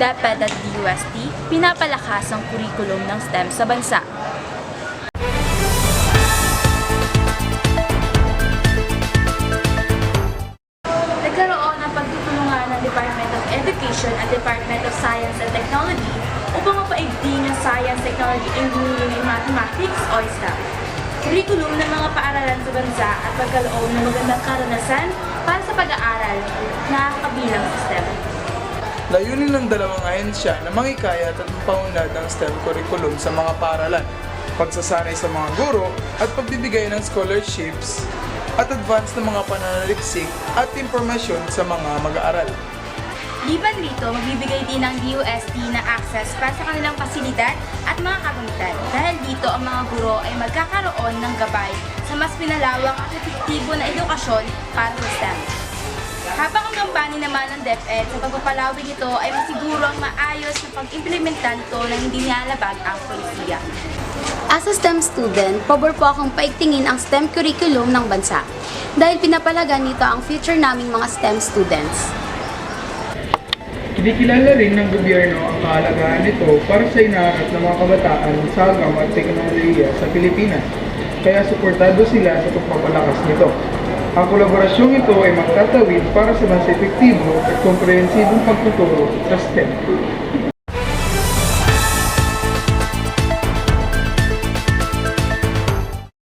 DepEd at DUST, pinapalakas ang kurikulum ng STEM sa bansa. Nagkaroon ng pagtutulungan ng Department of Education at Department of Science and Technology upang mapaigting ang Science, Technology, Engineering, and Mathematics o STEM. Curriculum ng mga paaralan sa bansa at pagkaloob ng magandang karanasan para sa pag-aaral na kabilang sa STEM. Layunin ng dalawang ahensya na mangikayat at mapaunlad ang STEM curriculum sa mga paaralan, pagsasanay sa mga guro at pagbibigay ng scholarships at advance ng mga pananaliksik at impormasyon sa mga mag-aaral. Liban rito, magbibigay din ng DUST na access para sa kanilang pasilidad at mga kagamitan. Dahil dito, ang mga guro ay magkakaroon ng gabay sa mas pinalawak at epektibo na edukasyon para sa STEM. Habang ang gampanin naman ng DepEd sa pagpapalawig nito ay masiguro ang maayos na pag-implementa nito na hindi nilalabag ang polisiya. As a STEM student, pabor po akong paigtingin ang STEM curriculum ng bansa dahil pinapalagan nito ang future naming mga STEM students. Kinikilala rin ng gobyerno ang kahalagahan nito para sa inaarap ng mga kabataan sa agam at teknolohiya sa Pilipinas, kaya suportado sila sa pagpapalakas nito. Ang kolaborasyong ito ay magtatawid para sa mas epektibo at komprehensibong pagtuturo sa STEM.